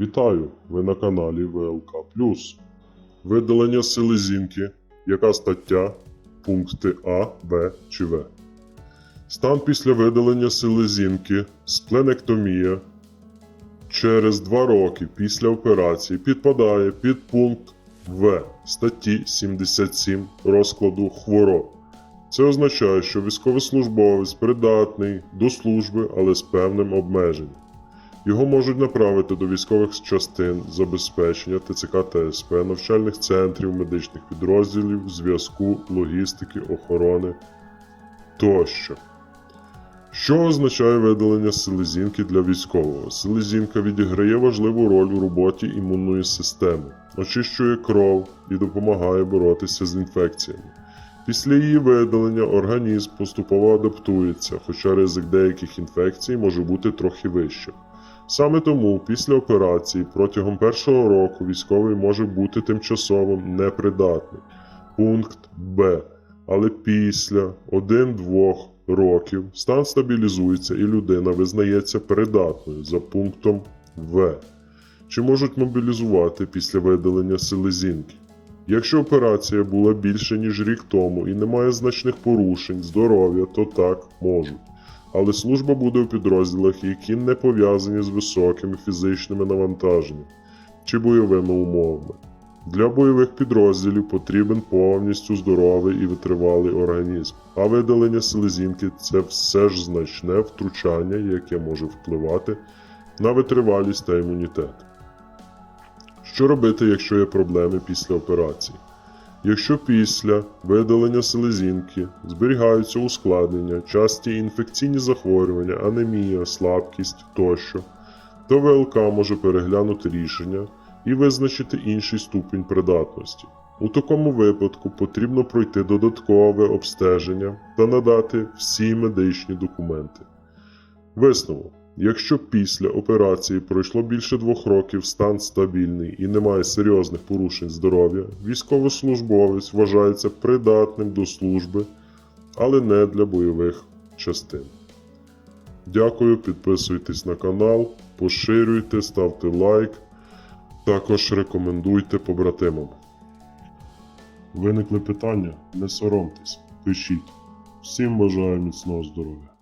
Вітаю! Ви на каналі ВЛК. Видалення селезінки. Яка стаття? Пункти А, Б чи В. Стан після видалення селезінки, спленектомія через 2 роки після операції підпадає під пункт В статті 77 розкладу хвороб. Це означає, що військовослужбовець придатний до служби, але з певним обмеженням. Його можуть направити до військових частин забезпечення ТЦК та СП, навчальних центрів, медичних підрозділів, зв'язку, логістики, охорони тощо. Що означає видалення селезінки для військового? Селезінка відіграє важливу роль у роботі імунної системи, очищує кров і допомагає боротися з інфекціями. Після її видалення організм поступово адаптується, хоча ризик деяких інфекцій може бути трохи вищим. Саме тому після операції протягом першого року військовий може бути тимчасово непридатний. Пункт Б. Але після 1-2 років стан стабілізується і людина визнається придатною за пунктом В. Чи можуть мобілізувати після видалення селезінки? Якщо операція була більше ніж рік тому і немає значних порушень здоров'я, то так можуть. Але служба буде у підрозділах, які не пов'язані з високими фізичними навантаженнями чи бойовими умовами. Для бойових підрозділів потрібен повністю здоровий і витривалий організм, а видалення селезінки це все ж значне втручання, яке може впливати на витривалість та імунітет. Що робити, якщо є проблеми після операції? Якщо після видалення селезінки зберігаються ускладнення, часті інфекційні захворювання, анемія, слабкість тощо, то ВЛК може переглянути рішення і визначити інший ступінь придатності. У такому випадку потрібно пройти додаткове обстеження та надати всі медичні документи. Висновок. Якщо після операції пройшло більше двох років стан стабільний і немає серйозних порушень здоров'я, військовослужбовець вважається придатним до служби, але не для бойових частин. Дякую, підписуйтесь на канал, поширюйте, ставте лайк, також рекомендуйте побратимам. Виникли питання? Не соромтесь, пишіть. Всім бажаю міцного здоров'я.